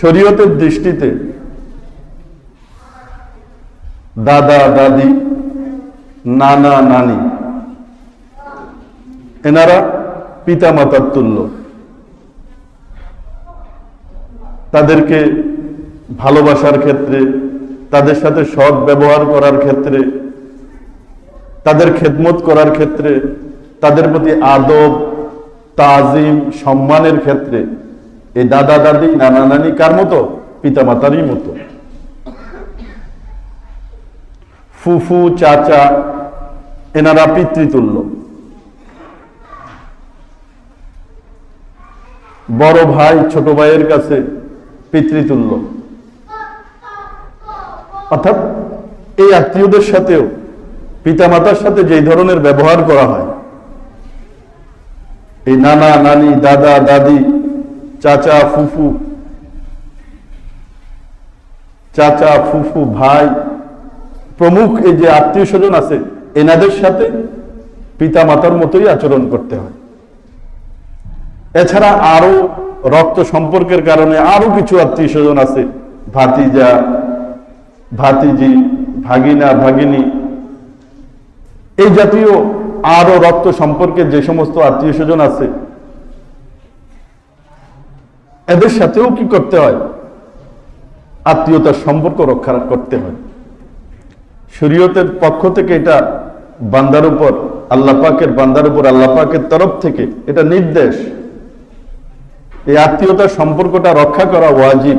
শরীয়তের দৃষ্টিতে দাদা, দাদি, নানা, নানি, এনারা পিতা মাতার তুল্য। তাদেরকে ভালোবাসার ক্ষেত্রে, তাদের সাথে সৎ ব্যবহার করার ক্ষেত্রে, তাদের খেদমত করার ক্ষেত্রে, তাদের প্রতি আদব, তাজিম, সম্মানের ক্ষেত্রে এই দাদা দাদি, নানা নানি কার মতো? পিতা মাতারই মতো। ফুফু, চাচা, এনারা পিতৃতুল্য। বড় ভাই, ছোট ভাইয়ের কাছে পিতৃতুল্য। অর্থাৎ এই আত্মীয়দের সাথেও, পিতামাতার সাথে যেই ধরনের ব্যবহার করা হয়, এই নানা, নানি, দাদা, দাদি চাচা, ফুফু। চাচা, ফুফু, ভাই, প্রমুখ এই যে আত্মীয় স্বজন আছে, এনাদের সাথে পিতা মাতার মতোই আচরণ করতে হয়। এছাড়া আরও রক্ত সম্পর্কের কারণে আরও কিছু আত্মীয় স্বজন আছে, ভাতিজা, ভাতিজি, ভাগিনা, ভাগিনী। এই জাতীয় আরও রক্ত সম্পর্কের যে সমস্ত আত্মীয় স্বজন আছে এদের সাথেও কি করতে হয়? আত্মীয়তার সম্পর্ক রক্ষা করতে হয়। শরীয়তের পক্ষ থেকে এটা বান্দার উপর, আল্লাহ পাকের বান্দার উপর, আল্লাহ পাকের তরফ থেকে এটা নির্দেশ। এই আত্মীয়তার সম্পর্কটা রক্ষা করা ওয়াজিব।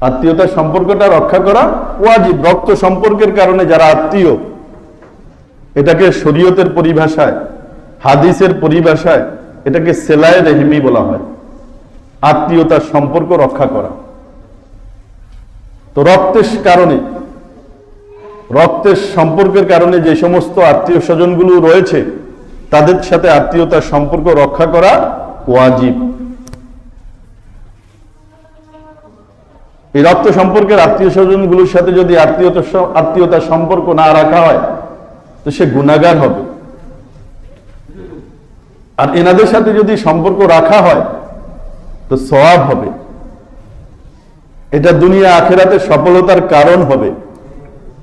আত্মীয়তার সম্পর্কটা রক্ষা করা ওয়াজিব। রক্ত সম্পর্কের কারণে যারা আত্মীয়, এটাকে শরীয়তের পরিভাষায়, হাদিসের পরিভাষায় এটাকে সেলায় রেহমি বলা হয়। আত্মীয়তার সম্পর্ক রক্ষা করা। তো রক্তের কারণে, রক্তের সম্পর্কের কারণে যে সমস্ত আত্মীয় স্বজনগুলো রয়েছে, তাদের সাথে আত্মীয়তার সম্পর্ক রক্ষা করা ওয়াজিব। এই রক্ত সম্পর্কের আত্মীয় স্বজনগুলোর সাথে যদি আত্মীয়তা আত্মীয়তার সম্পর্ক না রাখা হয়, তো সে গুণাগার হবে। আর এনাদের সাথে যদি সম্পর্ক রাখা হয়, তো সওয়াব হবে। এটা দুনিয়া আখেরাতে সফলতার কারণ হবে।